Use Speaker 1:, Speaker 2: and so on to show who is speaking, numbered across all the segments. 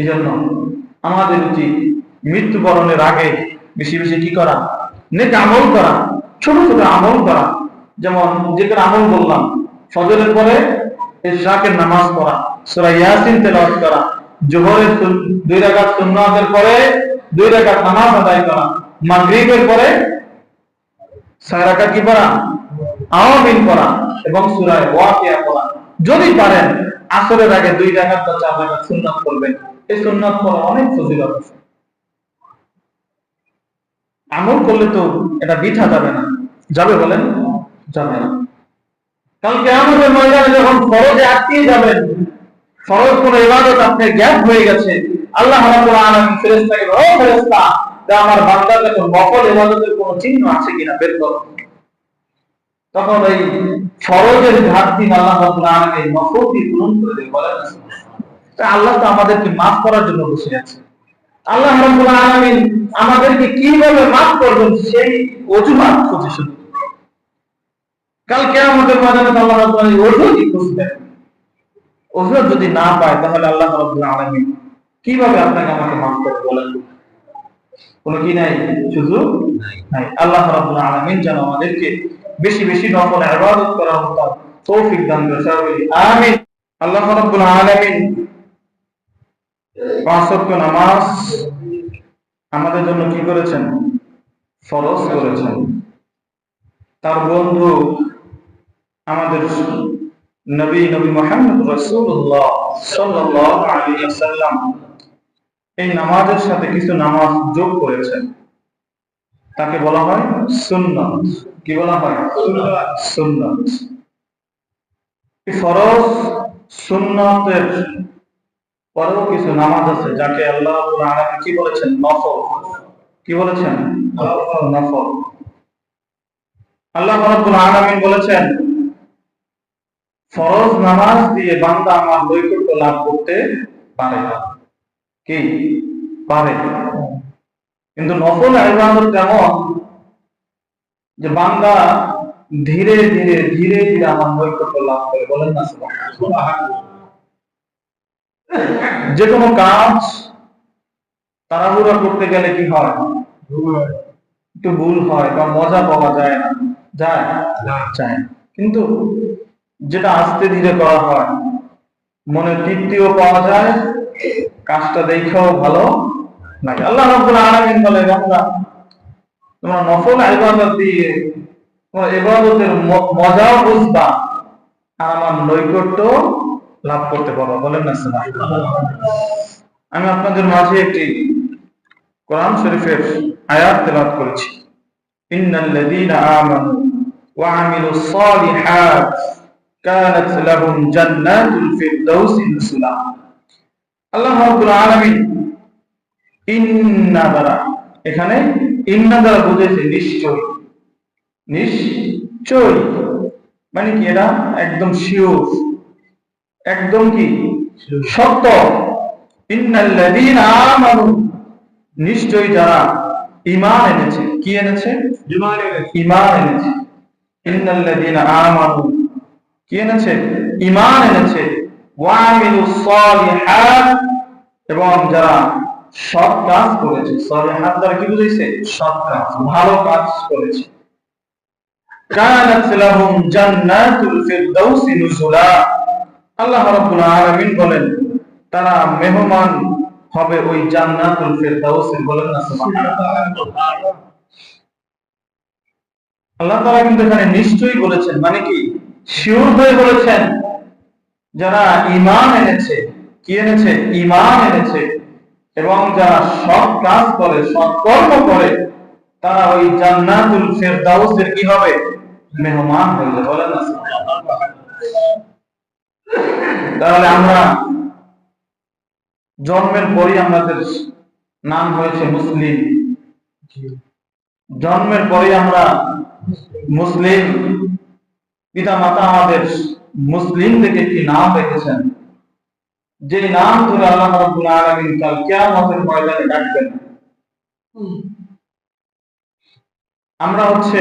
Speaker 1: এই জন্য আমাদের উচিত মৃত্যুবরণের আগে বেশি বেশি কি করা? নেক আমল করা, ছোট ছোট আমল করা। যেমন যে কোনো আমল বললাম, ফজরের পরে ইশরাকের নামাজ পড়া, সূরা ইয়াসিন তেলাওয়াত করা, জোহরের দুই রাকাত সুন্নাতের পরে দুই রাকাত নামাজ আদায় করা, মাগরিবের পরে ছয় রাকাত কি পড়া? আওয়ামিন পড়া এবং সূরা ওয়াকিয়া পড়া। যদি পারেন, আসরের আগে দুই রাকাত বা চার রাকাত সুন্নাত পড়বেন। এই সুন্নাত পড়া অনেক ফজিলত আছে। আমল করলে তো এটা বিঠা যাবে না। যাবে বলেন? যাবে না। কালকে আমাদের ময়দানে যখন ফরজে আটকিয়ে যাবেন, ফরজ কোন ইবাদত আপনার গ্যাপ হয়ে গেছে, আল্লাহ রাব্বুল আলামিন ফেরেশতাকে, ও ফেরেশতা তা আমার নফল ইবাদতের কোনো চিহ্ন আছে কিনা বের করো। তখন ওই ফরজের ঘাটতি আল্লাহ রাব্বুল আলামিন নফলটি পূরণ করে দেবে বলেন আল্লাহ তো আমাদেরকে মাফ করার জন্য বসে আছে। আল্লাহ রাব্বুল আলামিন আমাদেরকে কীভাবে মাফ করবেন সেই অজুহাত খুঁজে শুধু কাল কেয়ামতের ময়দানে তো আল্লাহ রাব্বুল আলামিন অজুহাতই খুঁজবেন অজুহাত যদি না পায় তাহলে আল্লাহ রাব্বুল আলামিন কীভাবে আপনাকে আমাকে মাফ করবে বলেন? কোনো কি নাই? সুযোগ নাই। আল্লাহ রাব্বুল আলামিন যেন আমাদেরকে বেশি বেশি নফল ইবাদত করার মতো তৌফিক দান করে। আমিন। আল্লাহ রাব্বুল আলামিন নামাজ আমাদের জন্য কি করেছেন? ফরজ করেছেন। তার বন্ধু আমাদের নবী নবী মোহাম্মদ আলাইহি ওয়াসাল্লাম এই নামাজের সাথে কিছু নামাজ যোগ করেছেন। তাকে বলা হয় সুন্নাত। কি বলা হয়? সুন্নাত। ফরজ সুন্নাতের পরেও কিছু নামাজ আছে যাকে আল্লাহ কি বলেছেন? নফল। কি বলেছেন? নফল। আল্লাহ রাব্বুল আলামিন বলেছেন ফরজ নামাজ দিয়ে বান্দা আমার নৈকট্য লাভ করতে পারে কি? পারে। কিন্তু নফল ইবাদত কেমন? যে বান্দা ধীরে ধীরে ধীরে ধীরে আমার নৈকট্য লাভ করে। বলেন না সুবহানাল্লাহ। যে কোনো কাজ তাড়াহুড়া করতে গেলে কি হয়? একটু ভুল হয় বা মজা পাওয়া যায় না। যায়? যায়। কিন্তু যেটা আস্তে ধীরে করা হয় মনে তৃপ্তিও পাওয়া যায় কাজটা দেখেও ভালো লাগে। আল্লাহ রাব্বুল আলামিন বলে বান্দা তোমরা নফল ইবাদত দিয়ে তোমরা ইবাদতের মজাও বুঝবা আর আমার নৈকট্য লাভ করতে পারো বলেন না আমি আপনাদের মাঝে একটি কোরআন শরীফের আয়াত তেলাওয়াত করেছি। আমানু ওয়া আমিলুস সালিহাত কানাত লাহুম জান্নাতুল ফিরদাউসি আল্লাহ রাব্বুল আলামিন ইন্না দ্বারা, এখানে ইন্না দ্বারা বুঝেছে নিশ্চয় নিশ্চয় মানে কি এরা একদম শিওর একদম কি? সত্য। নিশ্চয় যারা ঈমান এনেছে। কি এনেছে? ঈমান এনেছে। কি এনেছে? ঈমান এনেছে। এবং যারা সৎ কাজ করেছে। সালিহাত দ্বারা কি বুঝাইছে? সৎ কাজ। ভালো কাজ করেছে। কানাত লাহুম জান্নাতুল ফিরদাউসি নুজুলা। আল্লাহ রাব্বুল আলামিন বলেন, তারা মেহমান হবে ওই জান্নাতুল ফিরদাউসে। বলেন না, সুবহানাল্লাহ। আল্লাহ তাআলা কিন্তু এখানে নিশ্চয়ই বলেছেন মানে কি? শিওর হয়ে বলেছেন, যারা ঈমান এনেছে, কি এনেছে? ঈমান এনেছে। এবং যারা সৎ কাজ করে, সৎ কর্ম করে, তারা ওই জান্নাতুল ফিরদাউসের কি হবে? মেহমান হয়ে বলেন না, সুবহানাল্লাহ। তাহলে আমরা জন্মের পরই আমাদের নাম হয়েছে মুসলিম। জন্মের পরই আমরা মুসলিম। পিতা মাতা আমাদের মুসলিম থেকে একটি নাম রেখেছেন? যে নাম ধরে আল্লাহ রাব্বুল আলামিন কাল কিয়ামতের ময়দানে ডাকবেন। আমরা হচ্ছে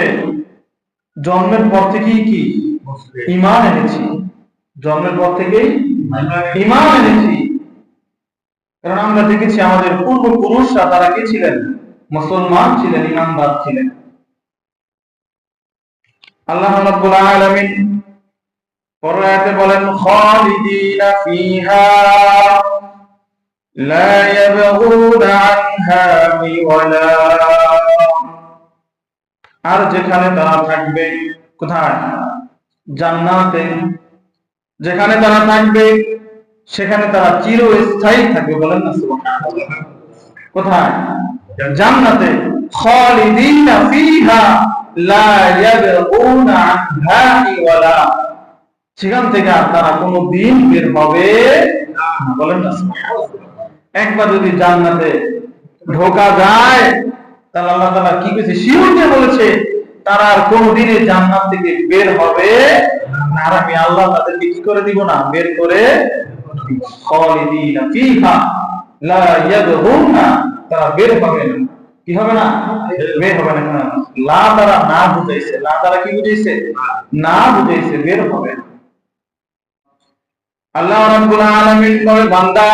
Speaker 1: জন্মের পর থেকেই কি ঈমান এনেছি। জন্মের পর থেকেই ঈমান এনেছি। কারণ আমরা দেখেছি আমাদের পূর্বপুরুষরা তারা কি ছিলেন? মুসলমান ছিলেন ইমানদার ছিলেন। আল্লাহ রাব্বুল আলামিন পরের আয়াতে বলেন, খালিদিনা ফিহা লা ইয়াবগুনা আনহা আর যেখানে তারা থাকবে কোথায়? জান্নাতে। যেখানে তারা থাকবে, সেখানে তারা চিরস্থায়ী থাকবে বলেন না কোথায়? জান্নাতে। খালিদিনা ফিহা লা ইয়াবগুনা আনহা মিওয়ালা সেখান থেকে আর তারা কোনো দিন বের হবে না। বলেন না একবার যদি জান্নাতে ঢোকা যায়, তাহলে আল্লাহ তাআলা কি করেছে শিওর দিয়ে বলেছে? তারা আর কোনোদিন জান্নাত থেকে বের হবে না? আমি আল্লাহ তাদেরকে কি করে দিব না? বের করে লা তারা বের হবে না। কি হবে না? বের হবে না। লা তারা না বুঝাইছে। লা তারা কি বুঝাইছে? না বুঝাইছে, বের হবে আল্লাহ রাব্বুল আলামিন বলে, বান্দা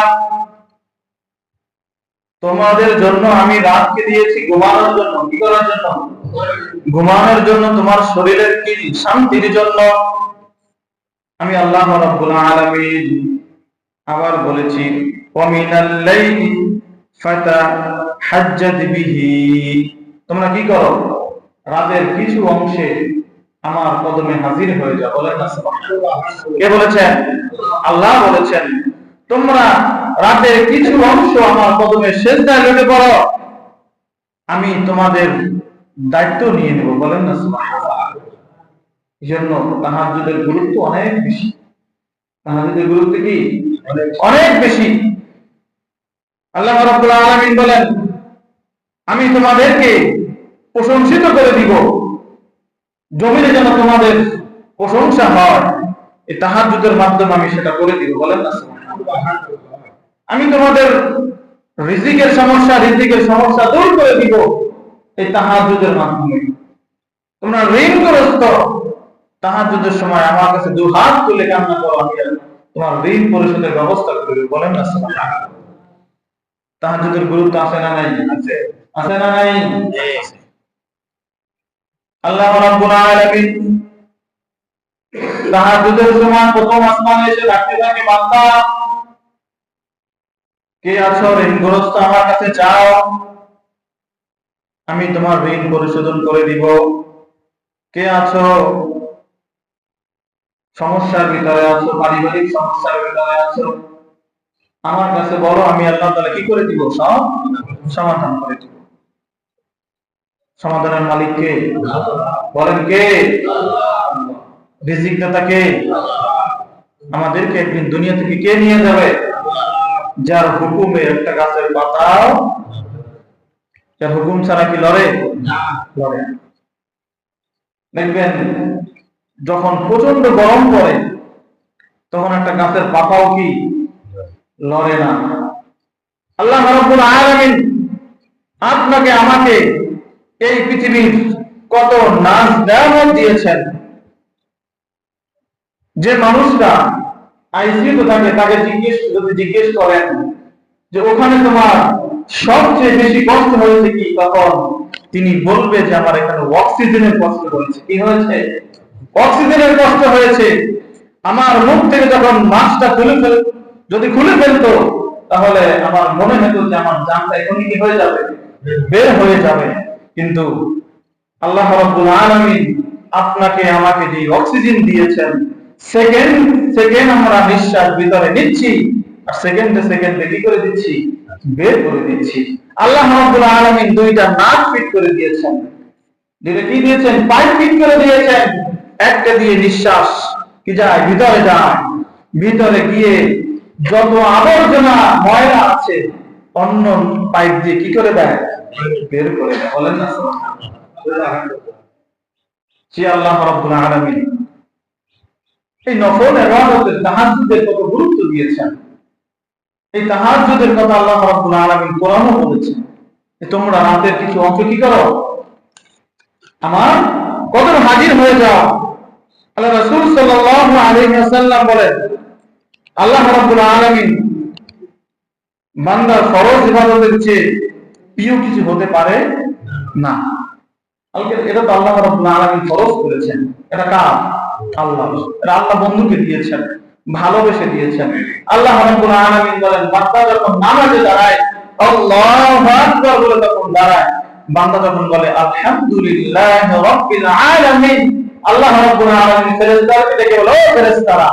Speaker 1: তোমাদের জন্য আমি রাতকে দিয়েছি, ঘুমানোর জন্য। কি করার জন্য? ঘুমানোর জন্য তোমার শরীরের কি শান্তির জন্য? আমি আল্লাহ রাব্বুল আলামিন আবার বলেছি, ওয়ামিনাল লাইলি ফাতাহাজ্জাদ বিহি। তোমরা কি করো? রাতের কিছু অংশে আমার কদমে হাজির হয়ে যাও। বলেন না, সুবহানাল্লাহ। কে বলেছেন? আল্লাহ বলেছেন, তোমরা রাতের কিছু অংশ আমার কদমে সেজদায় লেগে পড়ো। আমি তোমাদের দায়িত্ব নিয়ে নেব, বলেন না এই জন্য তাহাজ্জুদের গুরুত্ব অনেক বেশি। তাহাজ্জুদের গুরুত্ব কি? অনেক বেশি। আল্লাহ আলামিন বলেন, আমি তোমাদেরকে প্রশংসিত করে দিব। জমিনে যেন তোমাদের প্রশংসা হয়, এই তাহাজ্জুদের মাধ্যমে আমি সেটা করে দিব, বলেন না আমি তোমাদের রিজিকের সমস্যা রিজিকের সমস্যা দূর করে দিব এই তাহাজ্জুদের মাধ্যমে। তোমরা ঋণগ্রস্ত। তাহাজ্জুদের সময় আমার কাছে দু হাত তুলে কান্না করো, আমি তোমার ঋণ পরিশোধের ব্যবস্থা করে বলেন না। তাহাজ্জুদের গুরুত্ব আছে না নাই? আছে। আছে না নাই? আল্লাহ রাব্বুল আলামিন তাহাজ্জুদের সময় প্রথম আসমানে এসে ডাকতে থাকে, বান্দা কে আছো? ঋণগ্রস্ত আমার কাছে যাও। আমি তোমার ঋণ পরিশোধন করে দিব। কে আছো? সমস্যার ভিতরে আছো, পারিবারিক সমস্যার ভিতরে আছো। আমার কাছে বলো, আমি আল্লাহ কি করে দিব? সব সমাধান করে দিব। সমাধানের মালিক কে? বলেন কে? রিজিক দাতা কে? আমাদেরকে একদিন দুনিয়া থেকে কে নিয়ে যাবে? যার হুকুমে একটা গাছের পাতাও যার হুকুম ছাড়া কি লড়ে? লড়ে না। দেখবেন যখন প্রচণ্ড গরম পড়ে তখন একটা গাছের পাতাও কি? লড়ে না। আল্লাহ রাব্বুল আলামিন আপনাকে আমাকে এই পৃথিবীর কত নাচ নেয়ামত দিয়েছেন। যে আইসিইউতে থাকে তাকে জিজ্ঞেস, যদি জিজ্ঞেস করেন যে ওখানে তোমার সবচেয়ে বেশি কষ্ট হয়েছে কি, তখন তিনি বলবে যে আমার এখানে অক্সিজেনের কষ্ট হয়েছে। কি হয়েছে? অক্সিজেনের কষ্ট হয়েছে। আমার মুখ থেকে যখন মাছটা খুলে ফেল, যদি খুলে ফেলতো, তাহলে আমার মনে হতো যে আমার জানটা এখনই কি হয়ে যাবে? বের হয়ে যাবে। কিন্তু আল্লাহ রাব্বুল আলামিন আপনাকে আমাকে যে অক্সিজেন দিয়েছেন সেকেন্ড সেকেন্ড আমরা নিঃশ্বাস ভিতরে নিচ্ছি, আর সেকেন্ডে সেকেন্ডে কি করে দিচ্ছি? বের করে দিচ্ছি। আল্লাহ রাব্বুল আলামিন দুইটা নাক ফিট করে দিয়েছেন। যেটা কি দিয়েছেন? পাইপ ফিট করে দিয়েছেন। একটা দিয়ে নিঃশ্বাস কি যায়? ভিতরে যায়। ভিতরে গিয়ে যত আবর্জনা, ময়লা আছে, অন্য পাইপ দিয়ে কি করে দেয়? বের করে দেয়। বলেন না সে আল্লাহ রাব্বুল আলামিন। এই নফল ইবাদতের তাহাজ্জুদের কত গুরুত্ব দিয়েছেন। এই তাহাজ্জুদের কথা আল্লাহ রাব্বুল আলামিন কোরআনও বলেছেন যে, তোমরা রাতের কিছু অংশ কি করো? আমার কদর হাজির হয়ে যাও। আল্লাহ রাসূল সাল্লাল্লাহু আলাইহি ওয়াসাল্লাম বলেন, আল্লাহ রাব্বুল আলামিন বান্দার ফরজ ইবাদতের চেয়ে প্রিয় কিছু হতে পারে না। এটা তো আল্লাহ রাব্বুল আলামিন ফরজ করেছেন। এটা কার? আল্লাহ। আল্লাহ বন্ধুকে দিয়েছেন, ভালোবেসে দিয়েছেন। আল্লাহ বলেন, বান্দা যখন নামাজে দাঁড়ায় বলে তখন দাঁড়ায়। বান্দা যখন বলে, আলহামদুলিল্লাহ আল্লাহ রাব্বুল আলামিন ফেরেশতাদেরকে ফেরেশতারা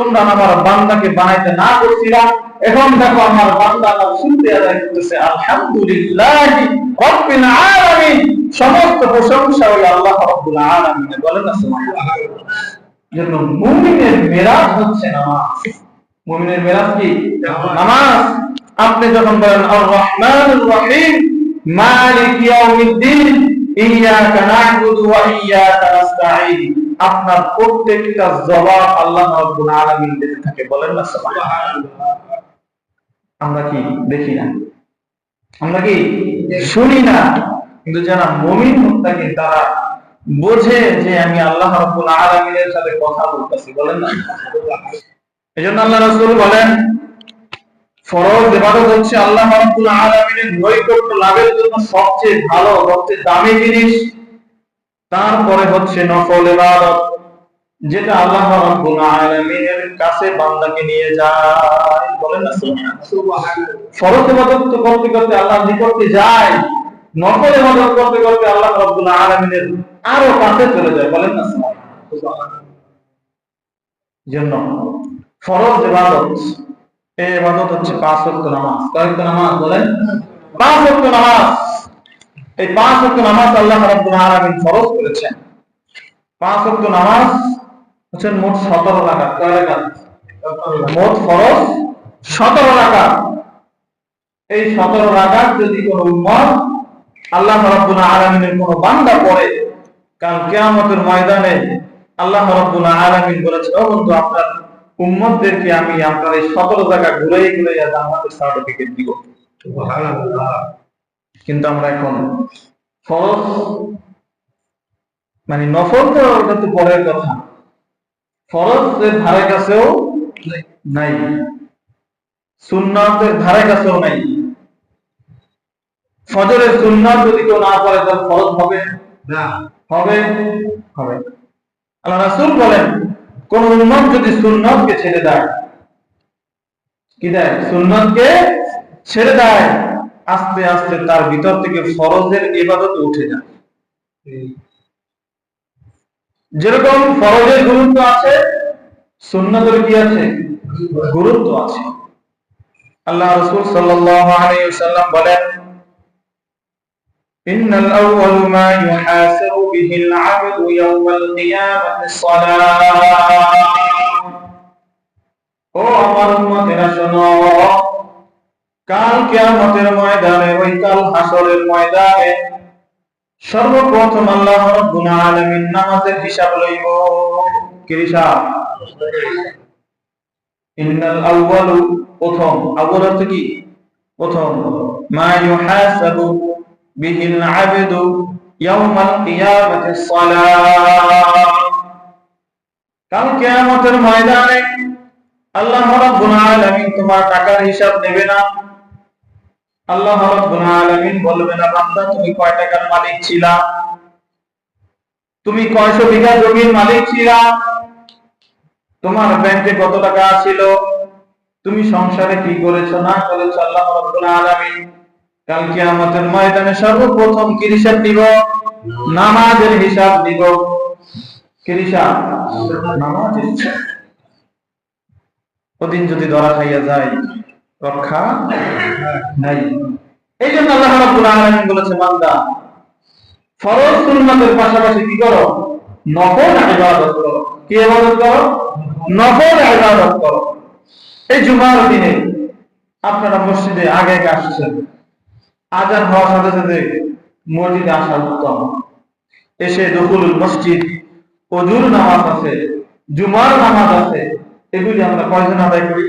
Speaker 1: তোমরা আমার বান্দাকে বানাইতে না করছিলা। এখন দেখো আমার বান্দা আমার শুনতে আদায় করতেছে, আলহামদুলিল্লাহ রাব্বিল আলামিন। সমস্ত প্রশংসা ওই আল্লাহ রাব্বুল আলামিন। বলেন না সুবহানাল্লাহ। জন্য মুমিনের মেরাজ হচ্ছে নামাজ। মুমিনের মেরাজ কি? নামাজ। আপনি যখন বলেন আর রহমানুর রহিম, মালিক ইয়াউমিদ্দিন। ইয়াকা না'বুদু ওয়া ইয়াকা আপনার প্রত্যেকটা জবাব আল্লাহ রাব্বুল আলামিন দিতে থাকে। বলেন না সুবহানাল্লাহ। আমরা কি দেখি না? আমরা কি শুনি না? কিন্তু যারা মুমিন মুত্তাকি, তারা বোঝে যে আমি আল্লাহ রাব্বুল আলামিনের সাথে কথা বলতেছি। বলেন না এজন্য আল্লাহ রাসূল বলেন ফরজ ইবাদত হচ্ছে আল্লাহ রাব্বুল আলামিনের নৈকট্য লাভের জন্য সবচেয়ে ভালো সবচেয়ে দামি জিনিস। তারপরে হচ্ছে নফল ইবাদত যেটা আল্লাহ রাব্বুল আলামিনের কাছে বান্দাকে নিয়ে যায়। বলেন না সুবহানাল্লাহ। ফরজ ইবাদত তো করতে করতে আল্লাহর নিকটে যায়। নফল ইবাদত করতে করতে আল্লাহ রাব্বুল আলামিনের আরও কাছে চলে যায়। বলেন না সুবহানাল্লাহ। জন্য ফরজ ইবাদত এই ইবাদত হচ্ছে পাঁচ ওয়াক্ত নামাজ। কয় ওয়াক্ত নামাজ বলেন? পাঁচ ওয়াক্ত নামাজ। এই পাঁচ ওয়াক্ত নামাজ আল্লাহ রাব্বুল আলামিন ফরজ করেছেন। পাঁচ ওয়াক্ত নামাজ হচ্ছে মোট 17 রাকাত। কয় রাকাত? মোট ফরজ 17 রাকাত। এই 17 রাকাত যদি কোনো উম্মত আল্লাহ রাব্বুল আলামিনের কোনো বান্দা পড়ে কাল কিয়ামতের ময়দানে আল্লাহ রাব্বুল আলামিন বলেছে ও বন্ধু আপনার উম্মতদেরকে আমি আপনার এই 17 জায়গা ঘুরে ঘুরে জান্নাতের সার্টিফিকেট দিব। কিন্তু আমরা এখন ফরজ মানে নফল তো ওটা তো পরের কথা। ফরজের ধারে কাছেও নাই সুন্নাতের ধারে কাছেও নাই। ফজরের সুন্নাত যদি কেউ না পড়ে তাহলে ফরজ হবে?
Speaker 2: না।
Speaker 1: হবে? হবে। আল্লাহ রাসূল বলেন কোন উম্মত যদি সুন্নতকে ছেড়ে দেয়, কি দেয়? সুন্নতকে ছেড়ে দেয়। আস্তে আস্তে তার ভিতর থেকে ফরজের ইবাদত উঠে যায়। যেরকম ফরজের গুরুত্ব আছে, সুন্নতের কি আছে? গুরুত্ব আছে। আল্লাহ রাসূল ওয়াসাল্লাম বলেন إن الأول ما يحاسب به العبد يوم القيامة الصلاة ও আমার উম্মতেরা শোনো কাল কিয়ামতের ময়দানে ওই কাল হাসরের ময়দানে সর্বপ্রথম আল্লাহ রাব্বুল আলামিন নামাজের হিসাব লইব কি হিসাব ইন্নাল আউয়ালু প্রথম আউয়াল অর্থ কি প্রথম মা ইউহাসাবু বিহিল আবদু ইয়াউমাল কিয়ামাতিস সালাহ কাল কিয়ামতের ময়দানে আল্লাহ রাব্বুল আলামিন তোমার টাকার হিসাব নেবে না। আল্লাহ রাব্বুল আলামিন বলবে না বান্দা, তুমি কয় টাকার মালিক ছিলা? তুমি কয়শো বিঘা জমির মালিক ছিলা? তোমার ব্যাংকে কত টাকা ছিল? তুমি সংসারে কি করেছ না করেছ? আল্লাহ রাব্বুল আলামিন কাল কিয়ামতের ময়দানে সর্বপ্রথম কি দিব, নামাজের হিসাব দিব। নামাজের ওদিন যদি ধরা খাইয়া যায়, রক্ষা নাই। এই জন্য আল্লাহ রাব্বুল আলামিন বলেছে, বান্দা, ফরজ সুন্নাতের পাশাপাশি কি করো? নফল ইবাদত করো। কি ইবাদত করো? নফল ইবাদত করো। এই জুমার দিনে আপনারা মসজিদে আগে আগে আসছেন। আজান হওয়ার সাথে সাথে মসজিদে আসা উত্তম। এসে দখুলুল মসজিদ অজুর নামাজ আছে জুমার নামাজ আছে এগুলি আমরা কয়জন আদায় করি?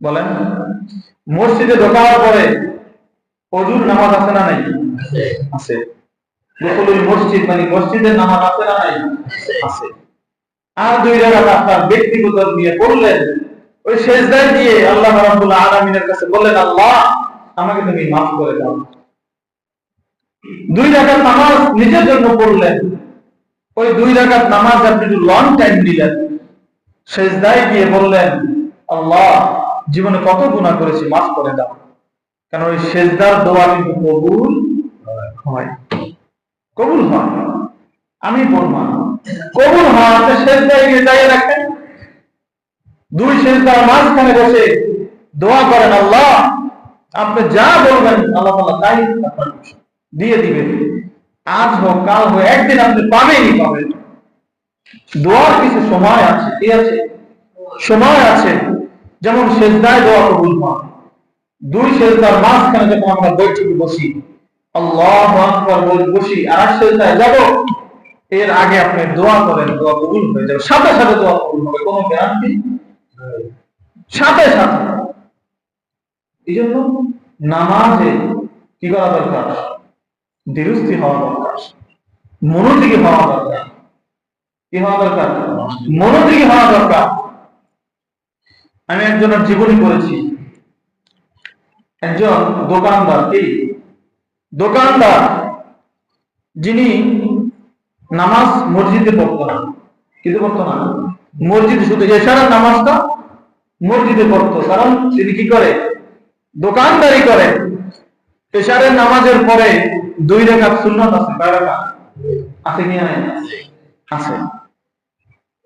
Speaker 1: বলেন। মসজিদে ঢোকার পরে অজুর নামাজ আছে না নাই? আছে। দখলুল মসজিদ মানে মসজিদের নামাজ আছে না নাই? আছে। আর দুই রাকাত আপনার ব্যক্তিগত নিয়ে পড়লেন ওই সেজদায় দিয়ে আল্লাহ রাব্বুল আলামিনের কাছে বললেন আল্লাহ আমাকে তুমি মাফ করে দাও। দুই রাকাত নামাজ নিজের জন্য পড়লেন। ওই দুই রাকাত নামাজ আপনি একটু লং টাইম দিলেন। সেজদায় গিয়ে বললেন, আল্লাহ, জীবনে কত গুনাহ করেছি, মাফ করে দাও। কারণ ওই সেজদার দোয়া কিন্তু কবুল হয়। কবুল হয়। আমি বলব কবুল হয়, আপনি সেজদায় গিয়ে দাঁড়িয়ে রাখেন। দুই সেজদার মাঝখানে বসে দোয়া করেন, আল্লাহ আপনি যা বলবেন, আল্লাহ তাআলা তাই দিয়ে দিবেন। আজ হোক, কাল হোক, একদিন আপনি পাবেনই পাবেন। দোয়ার কিছু সময় আছে, কি আছে? সময় আছে, যেমন সেজদায় দোয়া কবুল হয় দুই সেজদার মাঝখানে যখন আমরা বৈঠকে বসি, আল্লাহ আকবার বলে বসি, আর এক সেজদায় যাব, এর আগে আপনি দোয়া করেন, দোয়া কবুল হয়ে যাবে। সাথে সাথে দোয়া কবুল হবে, কোনো গ্যারান্টি সাথে সাথে। এই জন্য নামাজে কি করা দরকার? হওয়া দরকার। মনোযোগী হওয়া দরকার। কি হওয়া দরকার? মনোযোগী হওয়া দরকার। আমি একজনের জীবনী করেছি একজন দোকানদার, কি? দোকানদার। যিনি নামাজ মসজিদে পড়তো না। কিন্তু পড়তো না। মসজিদে শুধু এছাড়া নামাজটা মসজিদে পড়তো। কারণ তিনি কি করে? দোকানদারি করে। এশারের নামাজের পরে দুই রেখা সুন্নত আছে রেখা আছে আছে।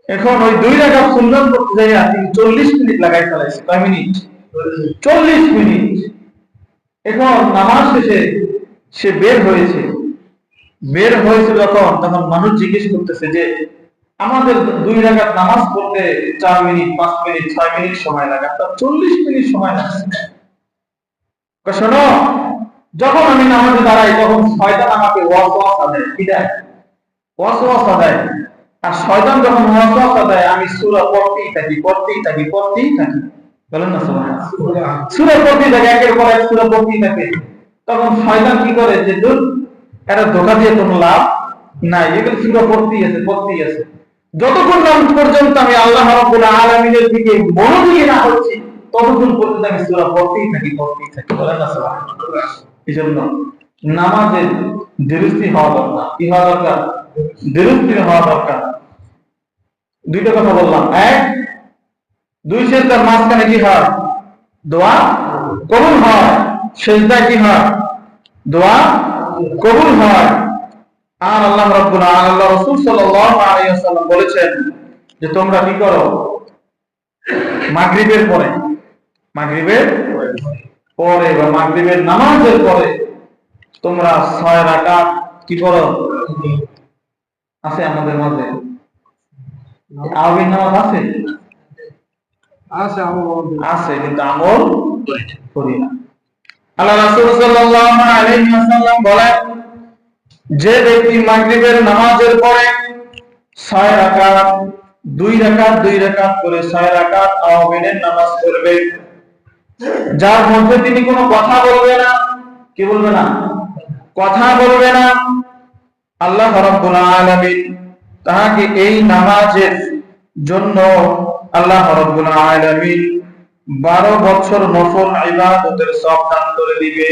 Speaker 1: এখন ওই দুই রেখা সুন্নত করতে যাই তিনি চল্লিশ মিনিট লাগাই ফেলাইছে। কয় মিনিট? চল্লিশ মিনিট। এখন নামাজ শেষে সে বের হয়েছে। বের হয়েছে যখন, তখন মানুষ জিজ্ঞেস করতেছে যে, আমাদের দুই রাকাত নামাজ পড়তে চার মিনিট, পাঁচ মিনিট, ছয় মিনিট সময় লাগে? আপনার চল্লিশ মিনিট সময় লাগছে। শোনো, যখন আমি নামাজে দাঁড়াই, তখন শয়তান আমাকে ওয়াসওয়াসা দেয়। কি দেয়? ওয়াসওয়াসা দেয়। আর শয়তান যখন ওয়াসওয়াসা দেয়, আমি সূরা পড়তেই থাকি পড়তেই থাকি পড়তেই থাকি। বলেন না সুবহানাল্লাহ সূরা পড়তেই থাকে, একের পর এক সূরা পড়তেই থাকে। তখন শয়তান কি করে যে দূর এটা ধোকা দিয়ে কোনো লাভ নাই। এগুলো সূরা পড়তেই আছে পড়তেই আছে। যতক্ষণ পর্যন্ত আমি আল্লাহ রাব্বুল আলামিনের দিকে মনোযোগী না হচ্ছি ততক্ষণ পর্যন্ত আমি সূরা পড়তেই থাকি পড়তেই থাকি, বলেন না সুবহানাল্লাহ। এই জন্য নামাজের দৃষ্টি হওয়া দরকার, কি হওয়া দরকার? দৃষ্টি হওয়া দরকার। দুইটা কথা বললাম। এক, দুই সেজদার মাঝখানে কি হয়? দোয়া কবুল হয়। সেজদা কি হয়? দোয়া কবুল হয়। আর আল্লাহ রাব্বুল আল্লাহ রাসূল সাল্লাল্লাহু আলাইহি ওয়াসাল্লাম বলেছেন যে তোমরা কি করো? মাগরিবের পরে মাগরিবের পরে বা মাগরিবের নামাজের পরে তোমরা ছয় রাকাত কি করো? আছে আমাদের মাঝে। নামাজ আছে?
Speaker 2: আছে
Speaker 1: কিন্তু আমল করি না। আল্লাহ রাসূল সাল্লাল্লাহু আলাইহি ওয়াসাল্লাম বলেন যে ব্যক্তি মাগরিবের নামাজের পরে ছয় রাকাত দুই রাকাত দুই রাকাত করে ছয় রাকাত আওয়ামিনের নামাজ পড়বে যার মধ্যে তিনি কোনো কথা বলবে না, কি বলবে না? কথা বলবে না। আল্লাহ রাব্বুল আলামিন তাহাকে এই নামাজের জন্য আল্লাহ রাব্বুল আলামিন 12 বছর নফল ইবাদতের সব দান করে দিবে।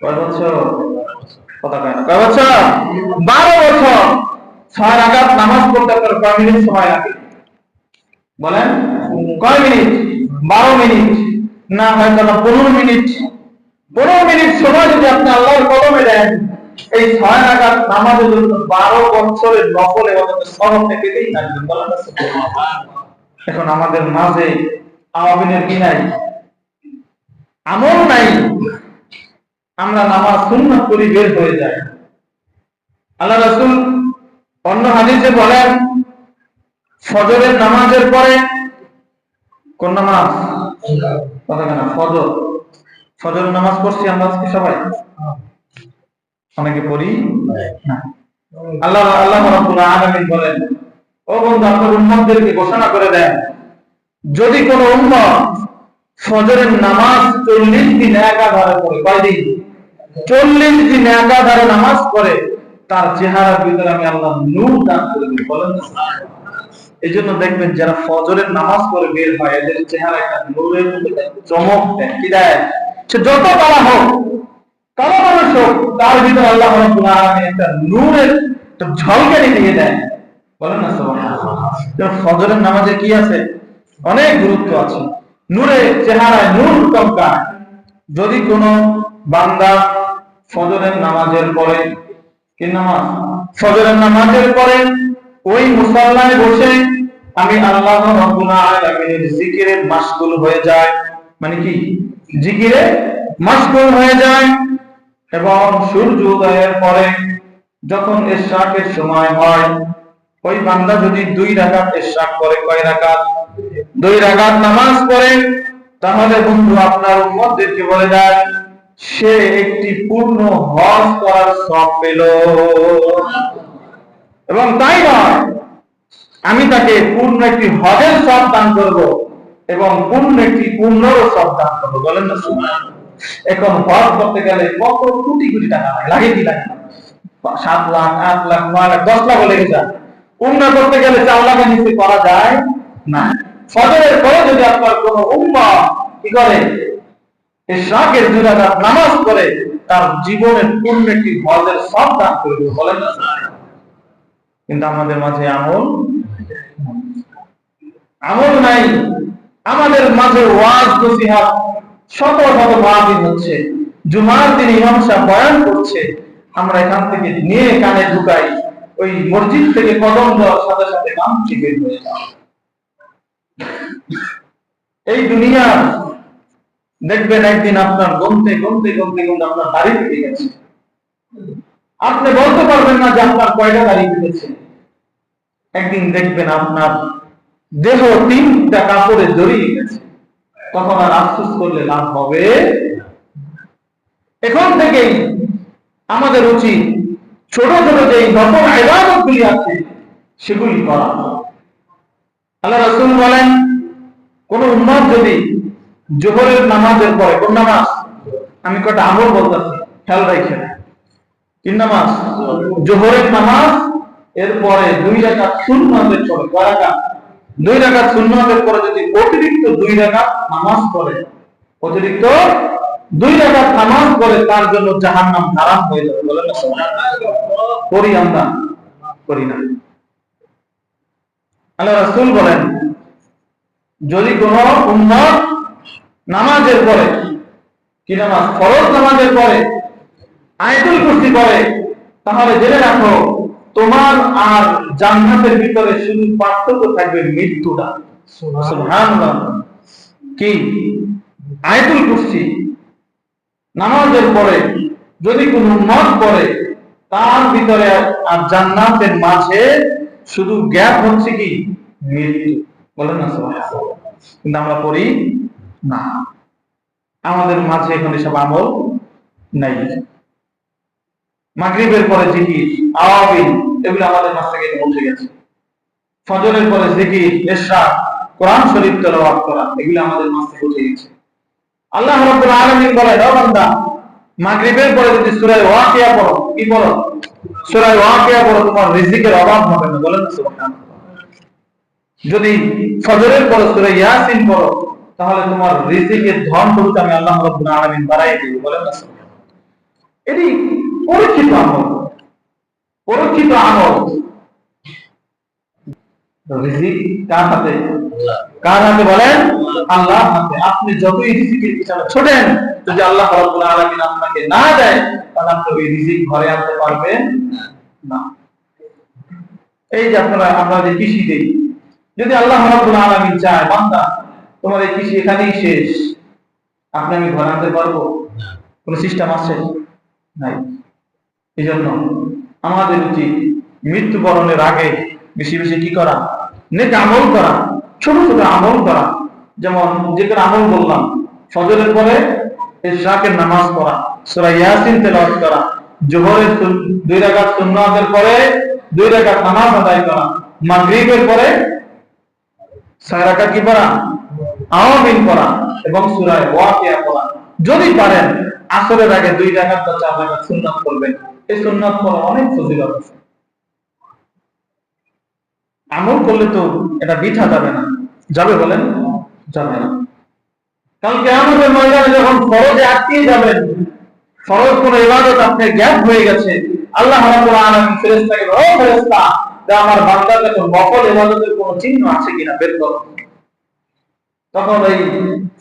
Speaker 1: কয় বছর? কথা কয় বছর? 12 বছর। ছয় রাকাত নামাজ পড়তে আপনার কয় মিনিট সময় লাগে? বলেন? কয় মিনিট? 12 মিনিট, না হয়তো না 15 মিনিট। পনেরো মিনিট সময় যদি আপনি আল্লাহর কদমে দেন, এই ছয় রাকাত নামাজের জন্য বারো বছরের নফল এবং সরব থেকেই। এখন আমাদের মাঝে আওয়াবিনের কি নাই? আমল নাই। আমরা নামাজ সুন্নাত করি বের হয়ে যায় আল্লাহ রাসূল অন্য হাদিসে বলেন, ফজরের নামাজের পরে কোন নামাজ? কথা কেন? ফজর। ফজর নামাজ পড়ছি আমরা আজকে সবাই? অনেকে পড়ি? না। আল্লাহ আল্লাহ রাব্বুল আলামিন বলেন, ও বন্ধু, আপনার উম্মতদেরকে ঘোষণা করে দেন, যদি কোন উম্মত ফজরের নামাজ চল্লিশ দিন একাধারে পড়ে চল্লিশ দিন একাধারে নামাজ পড়ে, তার চেহারার ভিতরে আমি আল্লাহ নূর দান করে বলেন না? এই জন্য দেখবেন যারা ফজরের নামাজ পড়ে বের হয়, এদের চেহারা একটা নূরের চমক দেয় কি দেয় সে যত কালা হোক কালো মানুষ হোক, তার ভিতরে আল্লাহ একটা নূরের, একটা ঝলকানি দিয়ে বলেন না সুবহানাল্লাহ। ফজরের নামাজে কি আছে? অনেক গুরুত্ব আছে। নূরে চেহারায় নূর চমকায় যদি কোনো বান্দা ফজরের নামাজের পরে, কি নামাজ? ফজরের নামাজের পরে ওই মুসাল্লায় বসে আমি আল্লাহ রাব্বুল আলামিনের জিকিরে মাশগুল হয়ে যায় মানে কি? জিকিরে মাশগুল হয়ে যায় এবং সূর্য উদয়ের পরে যখন ইশরাকের সময় হয়, ওই বান্দা যদি দুই রাকাত ইশরাক করে কয় রাকাত? দুই রাকাত নামাজ পড়ে, তাহলে বন্ধু আপনার উম্মতদেরকে বলে দেয়, সে একটি পূর্ণ হজ করার সব পেল। এবং তাই নয় আমি তাকে পূর্ণ একটি হজের সব দান করব এবং পূর্ণ একটি পূর্ণর সব দান করব। বলেন না। এখন হজ করতে গেলে কত কোটি কোটি টাকা লাগে লাগে কি লাগে? সাত লাখ, আট লাখ নয় লাখ, দশ লাখ লেগে যায়। উমরা করতে গেলে চার লাখের নিচে করা যায় না। ফজরের পরে যদি আপনার কোন উম্মা কি করে? ইশরাকের দুই নামাজ পড়ে, তার জীবনের পূর্ণ একটি হজের সব দান করবে বলেন না কিন্তু আমাদের মাঝে আমল আমল নাই। আমাদের মাঝে ওয়াজ, নসিহাত শত শত মাহফিল হচ্ছে। জুমার দিন ইমাম সাহেব বয়ান করছে, আমরা এখান থেকে নিয়ে কানে ঢুকাই, ওই মসজিদ থেকে কদম দেওয়ার সাথে সাথে ঠিক বের হয়ে যাও। এই দুনিয়া, দেখবেন একদিন আপনার গমতে গমতে গমতে গমতে আপনার দাড়ি পেকে গেছে। আপনি বলতে পারবেন না যে আপনার কয়টা দাড়ি পেকেছে একদিন দেখবেন আপনার দেহ তিনটা কাপড়ে জড়িয়ে গেছে। তখন আর আফসোস করলে লাভ হবে এখন থেকেই আমাদের উচিত ছোট ছোট যে নতুন আইবাদত আছে, সেগুলি করা। আল্লাহ রসুল বলেন, কোন উন্মাদ যদি জোহরের নামাজের পরে, কোন নামাজ? আমি কটা আমল বলতেছি, খেয়াল রাখেন। কি নামাজ, জোহরের নামাজ, এরপরে দুই রাকাত সুন্নাতের পরে কয় রাকাত? দুই রাকাত সুন্নাতের পরে যদি অতিরিক্ত দুই রাকাত নামাজ পড়ে, অতিরিক্ত দুই রাকাত নামাজ পড়ে, তার জন্য জাহান্নাম হারাম হয়ে যাবে বলেন? করি আমরা করি না আল্লাহ রাসূল বলেন, যদি কোন উম্মত নামাজের পরে, কি নামাজ ফরজ নামাজের পরে আয়াতুল কুরসি পড়ে, তাহলে জেনে রাখো তোমার আর জান্নাতের ভিতরে শুধু পার্থক্য থাকবে মৃত্যুটা। সুবহানাল্লাহ। কি? আয়াতুল কুরসি। নামাজের পরে যদি কোনো মত পড়ে তার ভিতরে আর জান্নাতের মাঝে শুধু গ্যাপ হচ্ছে কি? মৃত্যু। বলেন না কিন্তু আমরা পড়ি না। আমাদের মাঝে এখন এসব আমল নাই। মাগরিবের পরে জিকির। আওয়াবিন এগুলো আমাদের মাঝ থেকে গেছে। ফজরের পরে জিকির কোরআন শরীফ তেলাওয়াত করা, এগুলো আমাদের থেকে গেছে। আল্লাহ রাব্বুল আলামিন বলেন বান্দা, মাগরিবের পরে যদি সূরা ওয়াকিয়া পড়ো, কি পড়ো? সূরা ওয়াকিয়া পড়ো, তোমার রিজিকের অভাব হবে না। বলেন যদি ফজরের পরে সূরা ইয়াসিন পড়ো, তাহলে তোমার রিজিকের ধন বলতে আমি আল্লাহ রাব্বুল আলামিন বাড়াই দিব। বলেন না এটি পরীক্ষিত আমল। পরীক্ষিত আমল। রিজিক কার হাতে? কার হাতে বলেন? আল্লাহ হাতে। আপনি যতই রিজিকের পিছনে ছোটেন, যদি আল্লাহ রাব্বুল আলামিন আপনাকে না দেয়, তাহলে আপনি ওই রিজিক ঘরে আনতে পারবেন না। এই যে আপনারা, আমরা কৃষি দেই, যদি আল্লাহ রাব্বুল আলামিন চায়, বান্দা তোমার এই কৃষি এখানেই শেষ। আপনি আমি ঘরে আনতে পারব? কোন সিস্টেম আছে? নাই। এই জন্য আমাদের উচিত মৃত্যুবরণের আগে বেশি বেশি কি করা? নেক আমল করা, ছোট ছোট আমল করা। যেমন যে কোনো আমল বললাম, ফজরের পরে নামাজ পড়া ইয়াসিন তেলাওয়াত করা, জোহরের দুই সুন্নাতের পরে দুই নামাজ আদায় করা, মাগরিবের পরে কি পড়া? আওয়ামিন পড়া এবং ওয়াকিয়া পড়া। যদি পারেন, আসরের আগে দুই রাকাত বা চার রাকাত সুন্নাত করবেন এই সুন্নাত অনেক ফজিলত আমল করলে তো এটা বৃথা যাবে না। যাবে বলেন? যাবে না। কালকে আমাদের ময়দানে যখন ফরজে যাবেন, ফরজ কোন ইবাদত আপনার গ্যাপ হয়ে গেছে, আল্লাহ রাব্বুল আলামিন ফেরেশতাকে ও ফেরেশতা আমার বান্দার কাছে নফল ইবাদতের কোনো চিহ্ন আছে কিনা বের করো। তখন এই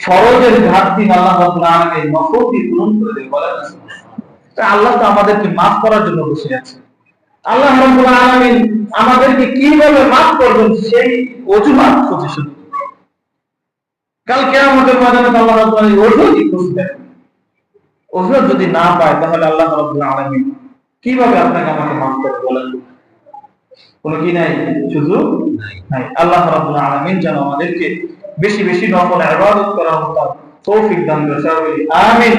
Speaker 1: ফরজের ঘাটতি আল্লাহ রাব্বুল আলামিন নফলটি পূরণ করে দেবে বলেন আল্লাহ তো আমাদেরকে মাফ করার জন্য বসে আছে। আল্লাহ রাব্বুল আলামিন আমাদেরকে কীভাবে মাফ করবেন সেই অজুহাত খুঁজে শুধু কাল কেয়ামতের ময়দানে আল্লাহ রাব্বুল আলামিন ওজুহাতই খুঁজবেন ওজুহাত যদি না পায় তাহলে আল্লাহ রাব্বুল আলামিন কীভাবে আপনাকে আমাকে মাফ করবে বলেন? কোনো কি নাই? সুযোগ নাই। আল্লাহ রাব্বুল আলামিন যেন আমাদেরকে বেশি বেশি নফল ইবাদত করার মতো তৌফিক দান করে। আমিন।